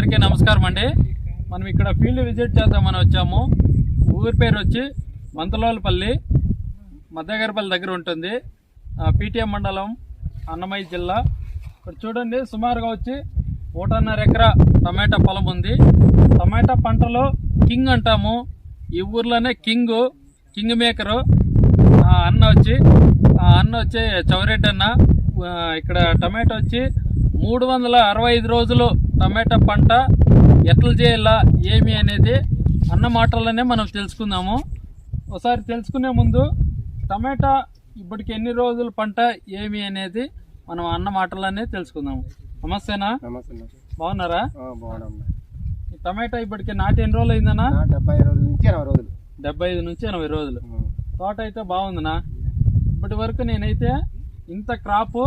అందరికీ నమస్కారం అండి. మనం ఇక్కడ ఫీల్డ్ విజిట్ చేద్దామని వచ్చాము. ఊరి పేరు వచ్చి మంతలోలపల్లి మద్దగరపల్లి దగ్గర ఉంటుంది. పీటీఎం మండలం అన్నమయ్య జిల్లా. ఇక్కడ చూడండి సుమారుగా వచ్చి ఒకటిన్నర ఎకరా టమాటా పొలం ఉంది. టమాటా పంటలో కింగ్ అంటాము. ఈ ఊర్లోనే కింగ్ కింగ్ మేకరు. ఆ అన్న వచ్చి ఆ అన్న వచ్చి చౌరెడ్డి అన్న. ఇక్కడ టమాటో వచ్చి మూడు వందల అరవై ఐదు రోజులు టమాటా పంట ఎట్లా చేయాలా ఏమి అనేది అన్న మాటలనే మనం తెలుసుకుందాము. ఒకసారి తెలుసుకునే ముందు టమాటా ఇప్పటికి ఎన్ని రోజుల పంట ఏమి అనేది మనం అన్న మాటలనే తెలుసుకుందాము. నమస్తేనా. బాగున్నారా? టమాటా ఇప్పటికి నాటి ఎన్ని రోజులు అయిందన్నా? నా డెబ్బై రోజుల నుంచి ఎనభై రోజులు. డెబ్బై ఐదు నుంచి ఎనభై రోజులు. తోట అయితే బాగుందినా ఇప్పటి వరకు నేనైతే ఇంత క్రాప్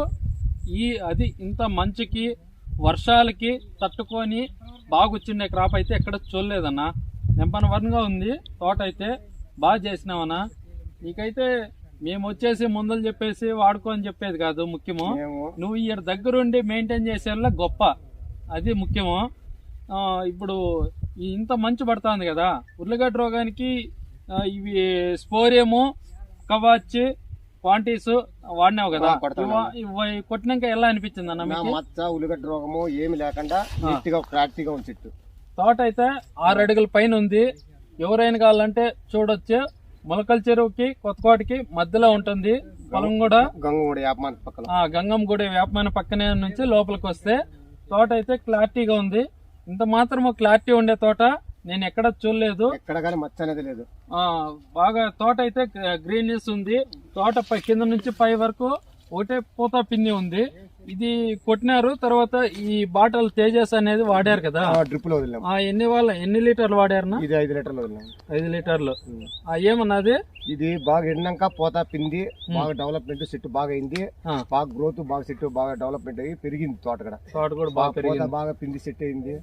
ఈ అది ఇంత మంచుకి వర్షాలకి తట్టుకొని బాగా వచ్చిండే క్రాప్ అయితే ఎక్కడ చూడలేదన్నా. నెంపన వరంగా ఉంది తోట అయితే బాగా చేసినావన్నా. నీకైతే మేము వచ్చేసి మందులు చెప్పేసి వాడుకో అని చెప్పేది కాదు ముఖ్యము. నువ్వు ఈ దగ్గరుండి మెయింటైన్ చేసేలా గొప్ప. అది ముఖ్యము. ఇప్పుడు ఇంత మంచు పడుతుంది కదా. ఉర్లగడ్డ రోగానికి ఇవి స్పోరియము కవాచ్ క్వాంటీస్ వాడినావు కదా. కొట్టినాక ఎలా అనిపించింది అన్న మచ్చ ఉల్లిగడ్డ రోగము ఏమి లేకుండా నీట్గా క్రాక్టీగా ఉంది చెట్టు. తోట అయితే ఆరు అడుగుల పైన ఉంది. ఎవరైనా కావాలంటే చూడొచ్చు. మొలకల చెరువుకి కొత్తకోటకి మధ్యలో ఉంటుంది. పొలం కూడా. గంగముడి యాపమాన పక్కన. ఆ గంగం గుడి వేపమైన పక్కనే నుంచి లోపలికి వస్తే తోట అయితే క్లారిటీగా ఉంది. ఇంత మాత్రము క్లారిటీ ఉండే తోట నేను ఎక్కడ చూడలేదు. ఎక్కడ కానీ మచ్చ అనేది లేదు. బాగా తోట అయితే గ్రీనెస్ ఉంది. తోట పై కింద నుంచి పై వరకు ఒకటే పూత పిన్ని ఉంది. ఇది కొట్టినారు తర్వాత ఈ బాటల్ తేజస్ అనేది వాడారు కదా. డ్రిప్లో ఎన్ని వాళ్ళ ఎన్ని లీటర్లు వాడారనా? ఇది ఐదు లీటర్లు వదిలాం ఐదు లీటర్లు. ఏమన్నది? ఇది బాగా ఎండినాక పోతా పిండి బాగా డెవలప్మెంట్ చెట్టు బాగా అయింది. బాగా గ్రోత్ బాగా చెట్టు బాగా డెవలప్మెంట్ అయ్యి పెరిగింది తోట కూడా. తోట కూడా బాగా బాగా పోత పెరిగింది. బాగా పిండి సెట్ అయింది.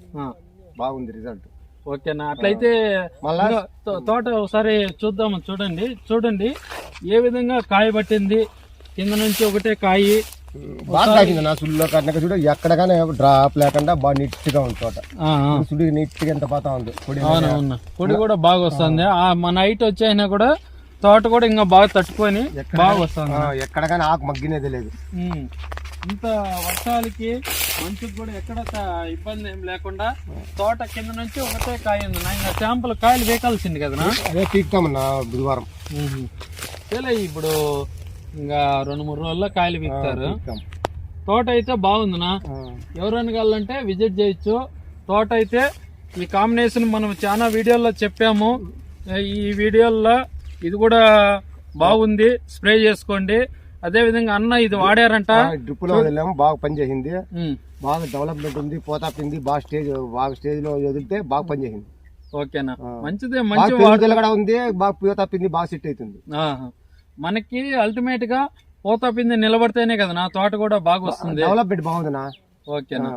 బాగుంది రిజల్ట్ ఓకేనా? అట్లయితే మళ్ళా తోట ఒకసారి చూద్దాము చూడండి చూడండి. ఏ విధంగా కాయ పట్టింది? కింద నుంచి ఒకటే కాయి. బాగా కాసింది నా సుల్లో కట్టినాక చూడు ఎక్కడ కానీ డ్రాప్ లేకుండా బాగా నీట్గా ఉంది తోట. సుడి నీట్గా ఎంత పోతా ఉంది. పొడి అవునవును పొడి కూడా బాగా వస్తుంది. ఆ మన హైట్ వచ్చైనా కూడా తోట కూడా ఇంకా బాగా తట్టుకొని బాగా వస్తుంది. ఆ, ఎక్కడ కానీ ఆకు మగ్గినది లేదు. ఇంత వర్షాలకి మంచుకు కూడా ఎక్కడ ఇబ్బంది ఏం లేకుండా తోట కింద నుంచి ఒకటే కాయ ఉంది. నా ఇంకా శాంపుల్ కాయలు వేకాల్సింది కదనా? అదే పీక్తామన్నా బుధవారం. సరే ఇప్పుడు ఇంకా రెండు మూడు రోజుల్లో కాయలు పీకుతారు పీక్తాం. తోట అయితే బాగుందినా? ఎవరైనా కావాలంటే విజిట్ చేయొచ్చు. తోట అయితే ఈ కాంబినేషన్ మనం చాలా వీడియోల్లో చెప్పాము. ఈ వీడియోల్లో ఇది కూడా బాగుంది. స్ప్రే చేసుకోండి. అదే విధంగా అన్న ఇది వాడారంట. డ్రిప్లో బాగా పనిచేసింది. బాగా డెవలప్మెంట్ ఉంది. పోతా పిండి బాగా స్టేజ్ బాగా స్టేజ్లో వదిలితే బాగా పనిచేసింది. ఓకేనా. మంచిదే మంచి కూడా ఉంది. బాగా పోతా పిండి బాగా సెట్ అవుతుంది. మనకి అల్టిమేట్గా పోతా పిండి నిలబడితేనే కదా నా తోట కూడా బాగా వస్తుంది డెవలప్మెంట్ బాగుందినా? ఓకేనా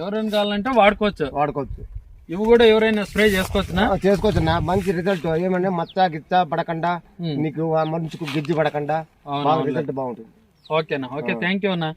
ఎవరైనా కావాలంటే వాడుకోవచ్చు. వాడుకోవచ్చు. ఇవి కూడా ఎవరైనా స్ప్రే చేసుకోవచ్చునా? ఆ, చేసుకోవచ్చు నా మంచి రిజల్ట్ ఏమంటే మచ్చ గిచ్చ పడకుండా. నీకు మనుషుకు గిజ్జి పడకుండా? బాగా. రిజల్ట్ బాగుంటుంది. ఓకేనా ఓకే థ్యాంక్ యూ అన్న.